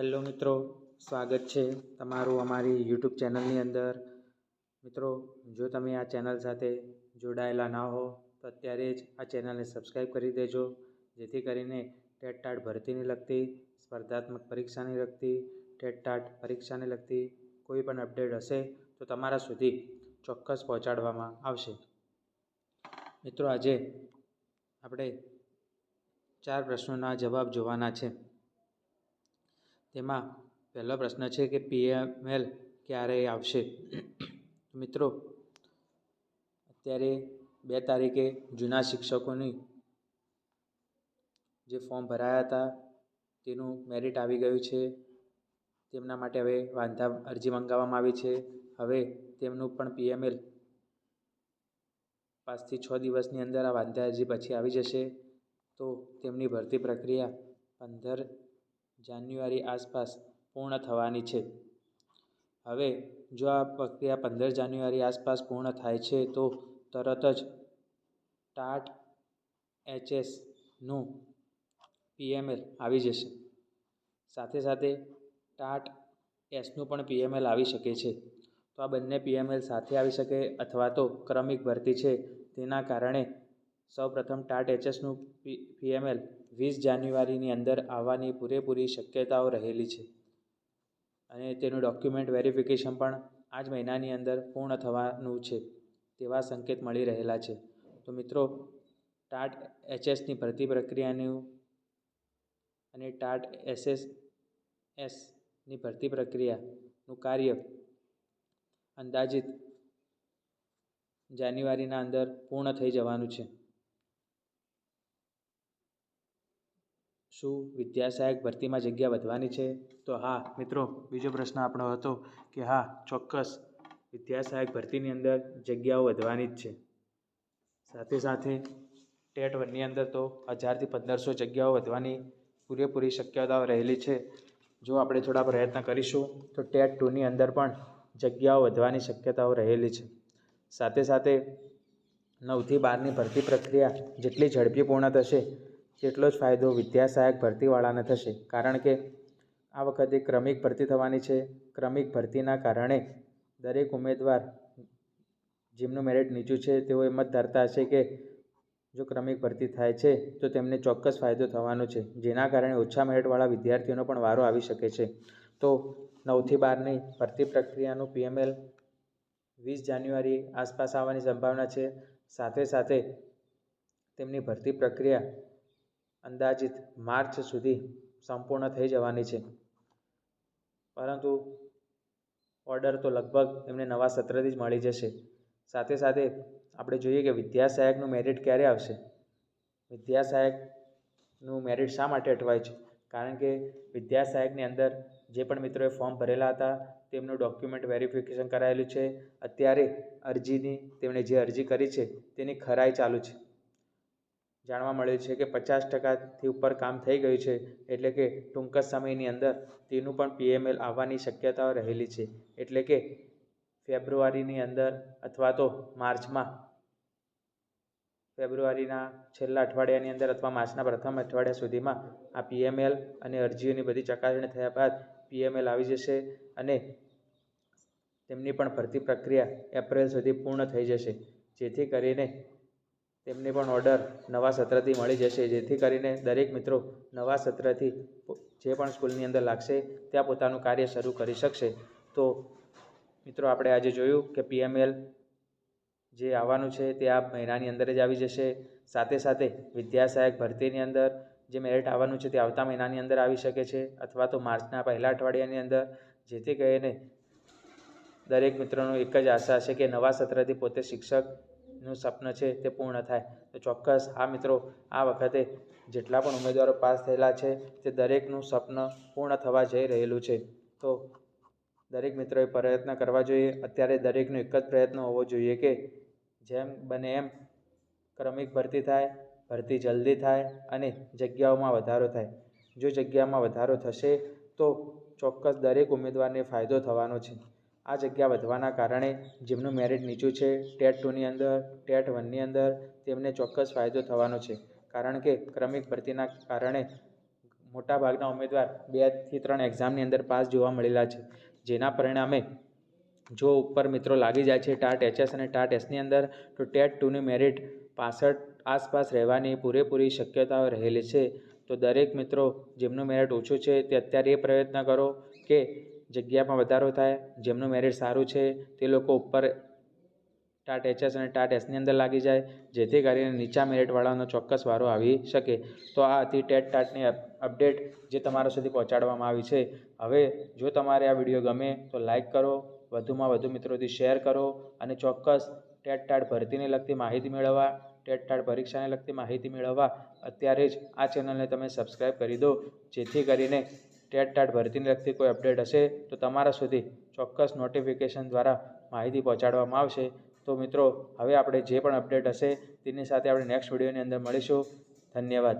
Hello મિત્રો, સ્વાગત છે તમારું અમારી યુટ્યુબ ચેનલની અંદર. મિત્રો, જો તમે આ ચેનલ સાથે જોડાયેલા ના હો, તો અત્યારે જ આ ચેનલને સબસ્ક્રાઈબ કરી દેજો, જેથી કરીને ટેટ ટાટ ભરતીને લગતી, સ્પર્ધાત્મક પરીક્ષાને લગતી, ટેટ ટાટ પરીક્ષાને લગતી, કોઈ પણ અપડેટ હશે તો તમારા સુધી ચોક્કસ પહોંચાડવામાં આવશે. મિત્રો, આજે આપણે ચાર પ્રશ્નોના જવાબ જોવાના છે. તેમાં પહેલો પ્રશ્ન છે કે પીએમએલ ક્યારે આવશે? મિત્રો, અત્યારે બે તારીખે જૂના શિક્ષકોની જે ફોર્મ ભરાયા હતા, તેનું મેરિટ આવી ગયું છે. તેમના માટે હવે વાંધા, અરજી મંગાવવામાં આવી છે. હવે તેમનું પણ પીએમએલ પાંચથી છ દિવસની અંદર આ વાંધા, અરજી પછી આવી જશે. તો તેમની ભરતી પ્રક્રિયા પંદર જાન્યુઆરી આસપાસ પૂર્ણ થવાની છે. હવે જો આ પ્રક્રિયા પંદર જાન્યુઆરી આસપાસ પૂર્ણ થાય છે, તો તરત જ ટાટ એચએસનું પીએમએલ આવી જશે. સાથે સાથે ટાટ એસનું પણ પીએમએલ આવી શકે છે. તો આ બંને પીએમએલ સાથે આવી શકે અથવા તો ક્રમિક ભરતી છે. તેના કારણે સૌપ્રથમ ટાટ એચએસનું પી, પીએમએલ વીસ જાન્યુઆરીની અંદર આવવાની પૂરેપૂરી શક્યતાઓ રહેલી છે. અને તેનું ડોક્યુમેન્ટ વેરિફિકેશન પણ આ જ મહિનાની અંદર પૂર્ણ થવાનું છે, તેવા સંકેત મળી રહેલા છે. તો મિત્રો ટાટ એચએસની ભરતી પ્રક્રિયાનું અને ટાટ એસએસ એસની ભરતી પ્રક્રિયાનું કાર્ય અંદાજિત જાન્યુઆરીના અંદર પૂર્ણ થઈ જવાનું છે. શું વિદ્યા સહાયક ભરતીમાં જગ્યા વધવાની છે? તો હા, મિત્રો, બીજો પ્રશ્ન આપણો હતો કે હા, ચોક્કસ વિદ્યા સહાયક ભરતીની અંદર જગ્યાઓ વધવાની જ છે. સાથે સાથે ટેટ વનની અંદર તો હજારથી પંદરસો જગ્યાઓ વધવાની પૂરેપૂરી શક્યતાઓ રહેલી છે. જો આપણે થોડા પ્રયત્ન કરીશું, તો ટેટ ટુની અંદર પણ જગ્યાઓ વધવાની શક્યતાઓ રહેલી છે. સાથે સાથે નવથી બારની ભરતી પ્રક્રિયા જેટલી ઝડપી પૂર્ણ થશે તેટલો જ ફાયદો વિદ્યાસહાયક ભરતીવાળાને થશે. કારણ કે આ વખતે ક્રમિક ભરતી થવાની છે. ક્રમિક ભરતીના કારણે દરેક ઉમેદવાર જેમનું મેરિટ નીચું છે, તેઓ એમ જ ધારતા હશે કે જો ક્રમિક ભરતી થાય છે, તો તેમને ચોક્કસ ફાયદો થવાનો છે. જેના કારણે ઓછા મેરિટવાળા વિદ્યાર્થીઓનો પણ વારો આવી શકે છે. તો નવથી બારની ભરતી પ્રક્રિયાનું પીએમએલ વીસ જાન્યુઆરી આસપાસ આવવાની સંભાવના છે. સાથે સાથે તેમની ભરતી પ્રક્રિયા અંદાજિત માર્ચ સુધી સંપૂર્ણ થઈ જવાની છે. પરંતુ ઓર્ડર તો લગભગ એમને નવા સત્રથી જ મળી જશે. સાથે સાથે આપણે જોઈએ કે વિદ્યા સહાયકનું મેરિટ ક્યારે આવશે? વિદ્યા સહાયકનું મેરિટ શા માટે અટવાય છે? કારણ કે વિદ્યા સહાયકની અંદર જે પણ મિત્રોએ ફોર્મ ભરેલા હતા, તેમનું ડોક્યુમેન્ટ વેરિફિકેશન કરાયેલું છે. અત્યારે અરજીની તેમણે જે અરજી કરી છે, તેની ખરાઈ ચાલુ છે. જાણવા મળ્યું છે કે પચાસ ટકાથી ઉપર કામ થઈ ગયું છે, એટલે કે ટૂંક જ સમયની અંદર તેનું પણ પીએમએલ આવવાની શક્યતાઓ રહેલી છે. એટલે કે ફેબ્રુઆરીની અંદર અથવા તો માર્ચમાં, ફેબ્રુઆરીના છેલ્લા અઠવાડિયાની અંદર અથવા માર્ચના પ્રથમ અઠવાડિયા સુધીમાં આ પીએમએલ અને અરજીઓની બધી ચકાસણી થયા બાદ પીએમએલ આવી જશે અને તેમની પણ ભરતી પ્રક્રિયા એપ્રિલ સુધી પૂર્ણ થઈ જશે. જેથી કરીને તેમને પણ ઓર્ડર નવા સત્રથી મળી જશે. જેથી કરીને દરેક મિત્રો નવા સત્રથી જે પણ સ્કૂલની અંદર લાગશે, ત્યાં પોતાનું કાર્ય શરૂ કરી શકશે. તો મિત્રો, આપણે આજે જોયું કે પીએમએલ જે આવવાનું છે, તે આ મહિનાની અંદર જ આવી જશે. સાથે સાથે વિદ્યાસહાયક ભરતીની અંદર જે મેરિટ આવવાનું છે, તે આવતા મહિનાની અંદર આવી શકે છે, અથવા તો માર્ચના પહેલા અઠવાડિયાની અંદર. જેથી કરીને દરેક મિત્રોનું એક જ આશા છે કે નવા સત્રથી પોતે શિક્ષકનું સ્વપ્ન છે તે પૂર્ણ થાય. તો ચોક્કસ આ મિત્રો, આ વખતે જેટલા પણ ઉમેદવારો પાસ થયેલા છે તે દરેકનું સ્વપ્ન પૂર્ણ થવા જઈ રહેલું છે. તો દરેક મિત્રોએ પ્રયત્ન કરવા જોઈએ. અત્યારે દરેકનો એક જ પ્રયત્ન હોવો જોઈએ કે જેમ બને એમ ક્રમિક ભરતી થાય, ભરતી જલ્દી થાય અને જગ્યાઓમાં વધારો થાય. જો જગ્યામાં વધારો થશે તો ચોક્કસ દરેક ઉમેદવારને ફાયદો થવાનો છે. આ જગ્યા વધવાના કારણે જેમનું મેરિટ નીચું છે, ટેટ ટુની અંદર, ટેટ વનની અંદર તેમને ચોક્કસ ફાયદો થવાનો છે. કારણ કે ક્રમિક ભરતીના કારણે મોટાભાગના ઉમેદવાર બેથી ત્રણ એક્ઝામની અંદર પાસ જોવા મળેલા છે. જેના પરિણામે જો ઉપર મિત્રો લાગી જાય છે ટાટ એચએસ અને ટાટ એસની અંદર, તો ટેટ ટુની મેરિટ પાસઠ આસપાસ રહેવાની પૂરેપૂરી શક્યતાઓ રહેલી છે. તો દરેક મિત્રો જેમનું મેરિટ ઓછું છે તે અત્યારે એ પ્રયત્ન કરો કે જગ્યામાં વધારો થાય, જેમનું મેરિટ સારું છે, તે લોકો ઉપર ટાટ એચએસ અને ટાટ એસની અંદર લાગી જાય, જેથી કરીને નીચા મેરિટવાળાનો ચોક્કસ વારો આવી શકે. તો આ હતી ટેટ ટાટની અપડેટ જે તમારા સુધી પહોંચાડવામાં આવી છે. હવે જો તમારે આ વીડિયો ગમે તો લાઈક કરો, વધુમાં વધુ મિત્રોથી શેર કરો અને ચોક્કસ ટેટ ટાટ ભરતીને લગતી માહિતી મેળવવા ટેટ ટાટ પરીક્ષાને લગતી માહિતી મેળવવા, અત્યારે જ આ ચેનલને તમે સબસ્ક્રાઈબ કરી દો, જેથી કરીને ટેટ ટાટ ભરતીને લગતી કોઈ અપડેટ હશે તો તમારા સુધી ચોક્કસ નોટિફિકેશન દ્વારા માહિતી પહોંચાડવામાં આવશે. તો મિત્રો, હવે આપણે જે પણ અપડેટ હશે તેની સાથે આપણે નેક્સ્ટ વિડીયોની અંદર મળીશું. ધન્યવાદ.